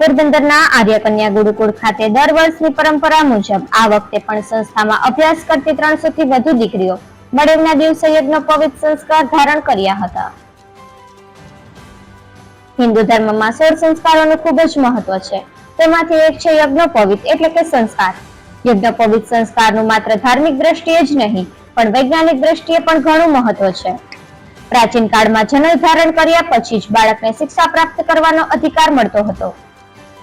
પોરબંદરના આર્ય કન્યા ગુરુકુળ ખાતે દર વર્ષની પરંપરા મુજબ આ વખતે પણ સંસ્થામાં અભ્યાસ કરતી ત્રણસો થી વધુ દીકરીઓ બળેવના દિવસે યજ્ઞ પવિત્ર સંસ્કાર ધારણ કર્યા હતા. હિન્દુ ધર્મમાં સોળ સંસ્કારોનું ખૂબ જ મહત્વ છે. તેમાંથી એક છે યજ્ઞોપવિત એટલે કે સંસ્કાર. યજ્ઞોપવિત સંસ્કારનું માત્ર ધાર્મિક દ્રષ્ટિએ જ નહીં, પણ વૈજ્ઞાનિક દ્રષ્ટિએ પણ ઘણું મહત્વ છે. પ્રાચીન કાળમાં જનોઈ ધારણ કર્યા પછી જ બાળકને શિક્ષા પ્રાપ્ત કરવાનો અધિકાર મળતો હતો.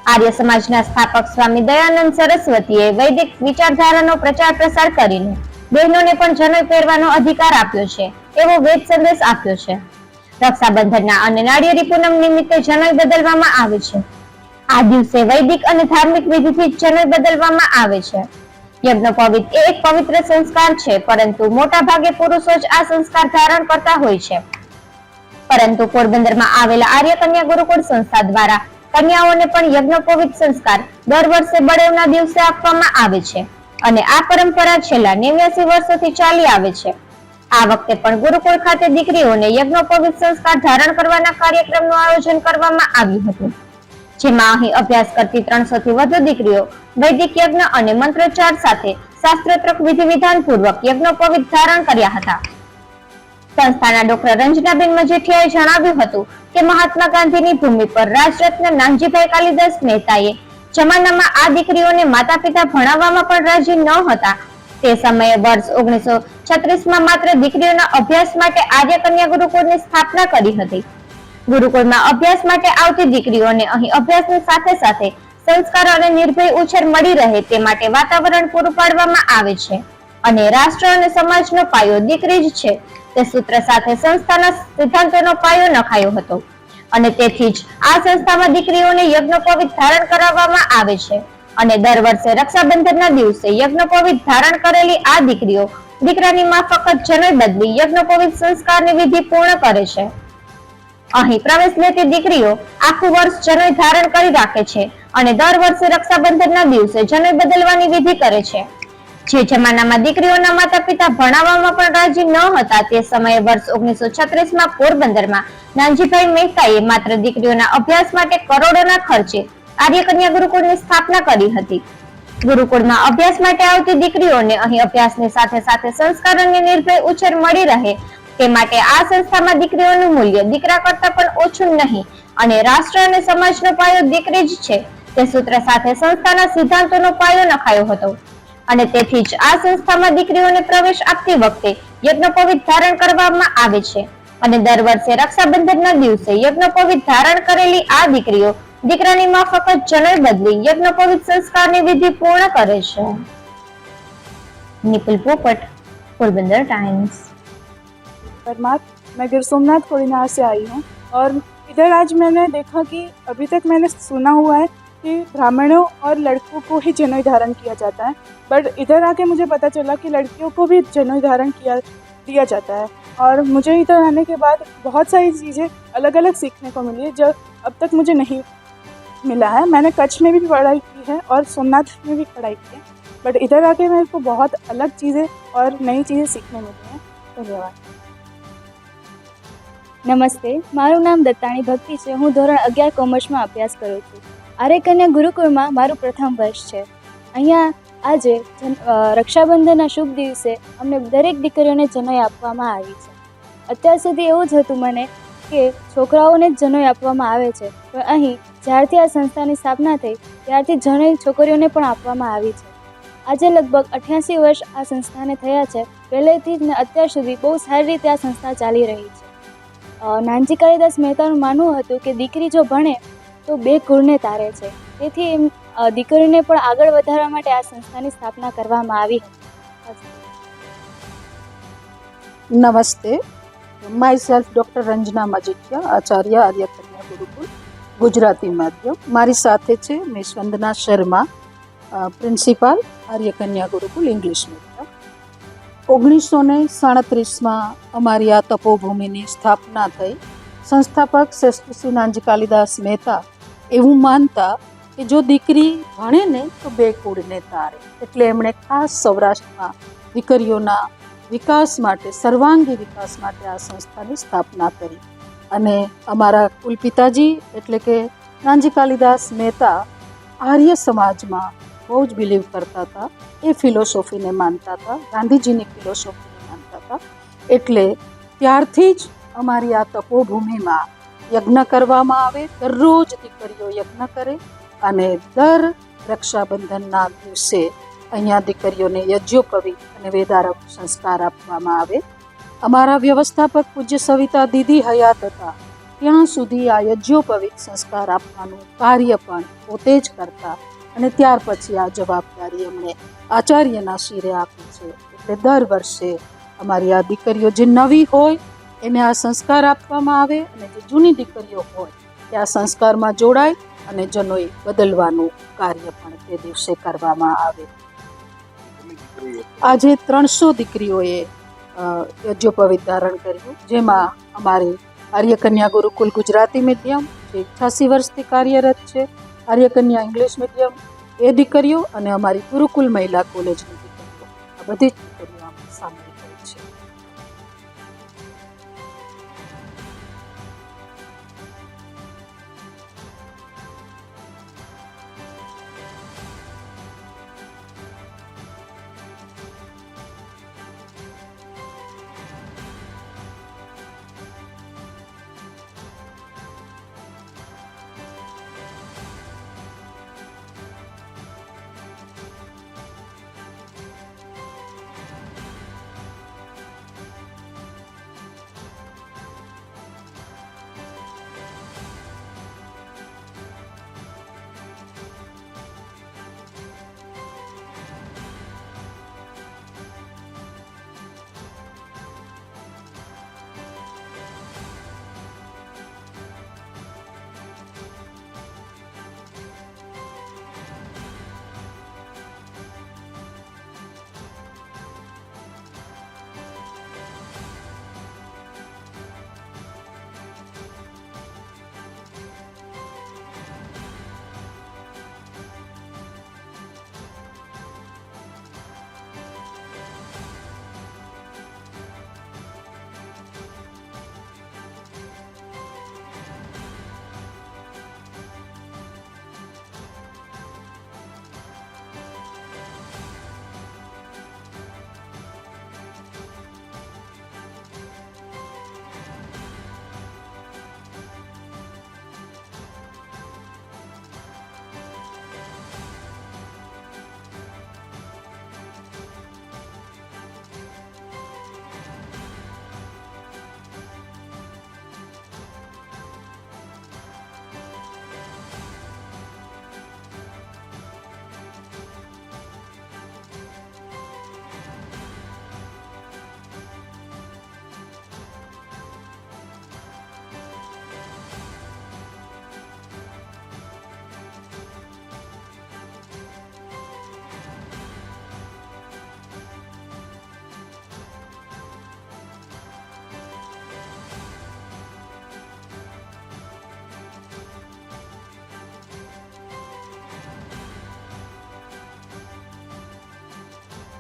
આર્ય સમાજના સ્થાપક સ્વામી દયાનંદ સરસ્વતીએ વૈદિક વિચારધારાનો પ્રચાર પ્રસાર કરીને બહેનોને પણ જનોઈ પહેરવાનો અધિકાર આપ્યો છે, એવો વેદ સંદેશ આપ્યો છે. રક્ષાબંધનના અને નાળિયેરી પૂનમ નિમિત્તે જનોઈ બદલવામાં આવે છે. આ દિવસે વૈદિક અને ધાર્મિક વિધિથી જનોઈ બદલવામાં આવે છે. યજ્ઞોપવિત એ એક પવિત્ર સંસ્કાર છે, પરંતુ મોટા ભાગે પુરુષો જ આ સંસ્કાર ધારણ કરતા હોય છે. પરંતુ પોરબંદરમાં આવેલા આર્ય કન્યા ગુરુકુળ સંસ્થા દ્વારા કન્યાઓને પણ યજ્ઞોપવિત સંસ્કાર દર વર્ષે બળેવના દિવસે આપવામાં આવે છે. અને આ પરંપરા છેલ્લા નેવ્યાસી વર્ષોથી ચાલી આવે છે. આ વખતે પણ ગુરુકુળ ખાતે દીકરીઓને યજ્ઞોપવિત સંસ્કાર ધારણ કરવાના કાર્યક્રમનું આયોજન કરવામાં આવ્યું હતું. જેમાં અહીં અભ્યાસ કરતી ત્રણસો થી વધુ દીકરીઓ વૈદિક યજ્ઞ અને મંત્રોચ્ચાર સાથે શાસ્ત્રોત્રક વિધિ વિધાન પૂર્વક યજ્ઞોપવિત ધારણ કર્યા હતા. સંસ્થાના ડોક્ટર રંજનાબેન મજેઠિયાએ જણાવ્યું હતું કે મહાત્મા ગાંધીની ભૂમિ પર રાજરત્ન નાનજીભાઈ કાલિદાસ મહેતાએ જમાનામાં આ દીકરીઓને માતા પિતા ભણાવવામાં પણ રાજી ન હતા. તે સમયે વર્ષ ઓગણીસો છત્રીસમાં માત્ર દીકરીઓના અભ્યાસ માટે આર્ય કન્યા ગુરુકુળની સ્થાપના કરી હતી. ગુરુકુળમાં અભ્યાસ માટે આવતી દીકરીઓને અહીં અભ્યાસની સાથે સાથે સંસ્કાર અને નિર્ભય ઉછેર મળી રહે તે માટે વાતાવરણ પૂરું પાડવામાં આવે છે. અને રાષ્ટ્ર અને સમાજનો પાયો દીકરી જ છે. તે સૂત્ર સાથે સંસ્થાના સિદ્ધાંતોનો પાયો નખાયો હતો. અને તેથી જ આ સંસ્થામાં દીકરીઓને યજ્ઞોપવિત ધારણ કરાવવામાં આવે છે. અને દર વર્ષે રક્ષાબંધનના દિવસે યજ્ઞોપવિત ધારણ કરેલી આ દીકરીઓ દીકરાની માફકત જનોઈ બદલી યજ્ઞોપવિત સંસ્કારની વિધિ પૂર્ણ કરે છે. અહીં પ્રવેશ લેતી દીકરીઓ આખું વર્ષ જનોઈ ધારણ કરી રાખે છે અને દર વર્ષે રક્ષાબંધનના દિવસે જનોઈ બદલવાની વિધિ કરે છે. જે જમાનામાં દીકરીઓના માતા પિતા ભણાવવામાં પણ રાજી ન હતા, તે સમયે વર્ષ ઓગણીસો છત્રીસમાં પોરબંદરમાં નાનજીભાઈ મહેતાએ માત્ર દીકરીઓના અભ્યાસ માટે કરોડોના ખર્ચે આર્યકન્યા ગુરુકુળની સ્થાપના કરી હતી. ગુરુકુળમાં અભ્યાસ માટે આવતી દીકરીઓને અહીં અભ્યાસની સાથે સાથે સંસ્કાર અને નિર્ભય ઉછેર મળી રહે, તે માટે આ સંસ્થામાં દીકરીઓનું મૂલ્ય દીકરા કરતા પણ ઓછું નહીં અને રાષ્ટ્ર અને સમાજનો પાયો દીકરી જ છે. તે સૂત્ર સાથે સંસ્થાના સિદ્ધાંતોનો પાયો નખાયો હતો. અને તેથી જ આ સંસ્થામાં દીકરીઓને પ્રવેશ આપતી વખતે યજ્ઞોપવિત ધારણ કરવામાં આવે છે અને દર વર્ષે રક્ષાબંધનના દિવસે યજ્ઞોપવિત ધારણ કરેલી આ દીકરીઓ દીકરાની માફકત જનોઈ બદલી યજ્ઞોપવિત સંસ્કારની વિધિ પૂર્ણ કરે છે નિપુલ પોપટ પોરબંદર ટાઈમ્સ परमार मैं गिर सोमनाथ कोड़ीनार से आई हूँ और इधर आज मैंने देखा कि अभी तक मैंने सुना हुआ है कि ब्राह्मणों और लड़कों को ही जनेऊ धारण किया जाता है बट इधर आके मुझे पता चला कि लड़कियों को भी जनेऊ धारण किया दिया जाता है और मुझे इधर आने के बाद बहुत सारी चीज़ें अलग अलग सीखने को मिली है जो अब तक मुझे नहीं मिला है मैंने कच्छ में भी पढ़ाई की है और सोमनाथ में भी पढ़ाई की है बट इधर आके मेरे को बहुत अलग चीज़ें और नई चीज़ें सीखने मिली हैं धन्यवाद નમસ્તે મારું નામ દત્તાણી ભક્તિ છે હું ધોરણ અગિયાર કોમર્સમાં અભ્યાસ કરું છું આર્ય કન્યા ગુરુકુળમાં મારું પ્રથમ વર્ષ છે. અહીંયા આજે રક્ષાબંધનના શુભ દિવસે અમને દરેક દીકરીઓને જનોઈ આપવામાં આવી છે. અત્યાર સુધી એવું જ હતું મને કે છોકરાઓને જ જનોઈ આપવામાં આવે છે. પણ અહીં જ્યારથી આ સંસ્થાની સ્થાપના થઈ, ત્યારથી જનોઈ છોકરીઓને પણ આપવામાં આવી છે. આજે લગભગ અઠ્યાસી વર્ષ આ સંસ્થાને થયા છે. પહેલેથી જ ને અત્યાર સુધી બહુ સારી રીતે આ સંસ્થા ચાલી રહી છે. નાનજી કાલિદાસ મહેતાનું માનવું હતું કે દીકરી જો ભણે તો બે કુળને તારે છે. તેથી એમ દીકરીને પણ આગળ વધારવા માટે આ સંસ્થાની સ્થાપના કરવામાં આવી હતી. નમસ્તે. Myself doctor Ranjana Majithia, Acharya Arya Kanya Gurukul Gujarati માધ્યમ. મારી સાથે છે miss Vandana Sharma principal Arya Kanya Gurukul English medium ઓગણીસો ને સાડત્રીસમાં અમારી આ તપોભૂમિની સ્થાપના થઈ. સંસ્થાપક શ્રેષ્ઠ શ્રી નાનજી કાલિદાસ મહેતા એવું માનતા કે જો દીકરી ભણે ને તો બે કુળને તારે. એટલે એમણે ખાસ સૌરાષ્ટ્રમાં દીકરીઓના વિકાસ માટે, સર્વાંગી વિકાસ માટે આ સંસ્થાની સ્થાપના કરી. અને અમારા કુલપિતાજી એટલે કે નાનજી કાલિદાસ મહેતા આર્ય સમાજમાં બહુ જ બિલીવ કરતા હતા. એ ફિલોસોફીને માનતા હતા, ગાંધીજીની ફિલોસોફીને માનતા હતા. એટલે ત્યારથી જ અમારી આ તપોભૂમિમાં યજ્ઞ કરવામાં આવે, દરરોજ દીકરીઓ યજ્ઞ કરે અને દર રક્ષાબંધનના દિવસે અહીંયા દીકરીઓને યજ્ઞોપવિત અને વેદારક સંસ્કાર આપવામાં આવે. અમારા વ્યવસ્થાપક પૂજ્ય સવિતા દીદી હયાત હતા. ત્યાં સુધી આ યજ્ઞોપવિત સંસ્કાર આપવાનું કાર્ય પણ પોતે જ કરતા અને ત્યાર પછી આ જવાબદારી એમણે આચાર્યના શિરે આપી છે. એટલે દર વર્ષે અમારી આ દીકરીઓ જે નવી હોય એને આ સંસ્કાર આપવામાં આવે અને જે જૂની દીકરીઓ હોય તે આ સંસ્કારમાં જોડાય અને જનોય બદલવાનું કાર્ય પણ તે દિવસે કરવામાં આવે. આજે ત્રણસો દીકરીઓએ યજ્ઞોપવિત ધારણ કર્યું, જેમાં અમારી આર્યકન્યા ગુરુકુલ ગુજરાતી મીડિયમ, જે અઠ્યાસી વર્ષથી કાર્યરત છે, આર્યકન્યા ઇંગ્લિશ મીડિયમ, એ દીકરીઓ અને અમારી ગુરુકુલ મહિલા કોલેજની દીકરીઓ. આ બધી જ